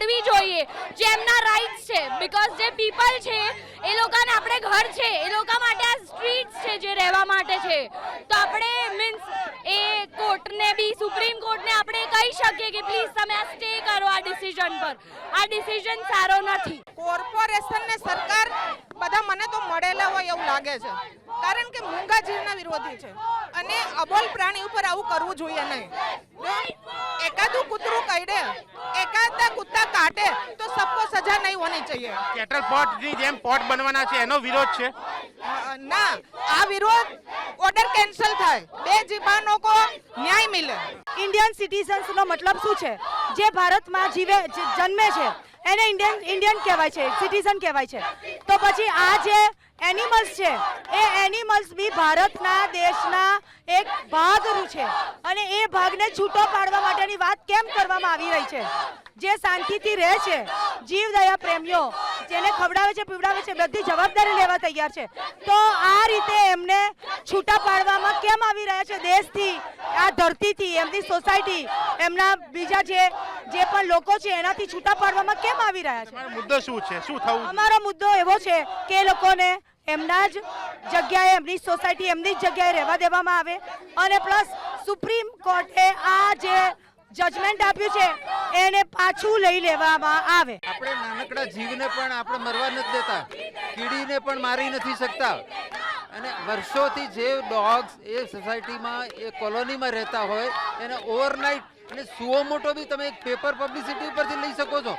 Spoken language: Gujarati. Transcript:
મળવી જોઈએ. જે એમના રાઇટ્સ છે. બીકોઝ જે પીપલ છે, એ લોકોને આપણે ઘર છે. એ લોકો માટે આ સ્ટ્રીટ્સ છે જે રહેવા માટે છે. તો આપણે મીન્સ એ કોર્ટને બી સુપ્રીમ કોર્ટને આપણે કહી શકીએ કે પ્લીઝ તમે આ સ્ટે કરો આ ડિસિઝન પર. આ ડિસિઝન સારો નથી. કોર્પોરેશન ને સરકાર બધા મને તો મળેલા હોય એવું લાગે છે. કારણ કે મૂંગા જીવના વિરોધી છે. અને અબોલ પ્રાણી ઉપર આવું કરવું જોઈએ નહીં. એકાદું કૂતરું કરડે એકાદા કૂતા કાટે તો સબકો સજા નહીં હોની चाहिए કેટલ પોટની જેમ પોટ બનવાના છે એનો વિરોધ છે અ, ના આ વિરોધ ઓર્ડર કેન્સલ થાય બે જીબાનો કો ન્યાય મિલે ઇન્ડિયન સિટીઝન્સનો મતલબ શું છે જે ભારતમાં જીવે જ- જન્મે છે એને ઇન્ડિયન ઇન્ડિયન કહેવાય છે સિટીઝન કહેવાય છે તો પછી આ જે એનિમલ્સ છે એ એનિમલ્સ બી ભારતના દેશના એક ભાગ છે. અને એ ભાગને છૂટો પાડવા માટેની વાત કેમ કરવામાં આવી રહી છે? જે શાંતિથી રહે છે જીવદયા પ્રેમીઓ જેને ખવડાવે છે પીવડાવે છે બધી જવાબદારી લેવા તૈયાર છે. તો આ રીતે એમને છૂટા પાડવામાં કેમ આવી રહ્યા છે? દેશથી આ ધરતીથી એમની સોસાયટી એમના બીજા જે જે પણ લોકો છે એનાથી છૂટા પાડવામાં કેમ આવી રહ્યા છે? મુદ્દો શું છે? શું થવું અમારો મુદ્દો એવો છે કે લોકોને એમના જ જગ્યાએ, એમની સોસાયટી એમની જ જગ્યાએ રહેવા દેવામાં આવે. અને પ્લસ સુપ્રીમ કોર્ટે આ જે જજમેન્ટ આપ્યું છે, એને પાછું લઈ લેવામાં આવે. આપણે નાનકડા જીવને પણ આપણે મરવા નથી દેતા. કીડીને પણ મારી નથી શકતા. અને વર્ષોથી જે ડોગ્સ એ સોસાયટીમાં, એ કોલોનીમાં રહેતા હોય, એને ઓવરનાઇટ અને સુઓ મોટો બી તમે એક પેપર પબ્લિસિટી ઉપરથી લઈ શકો છો.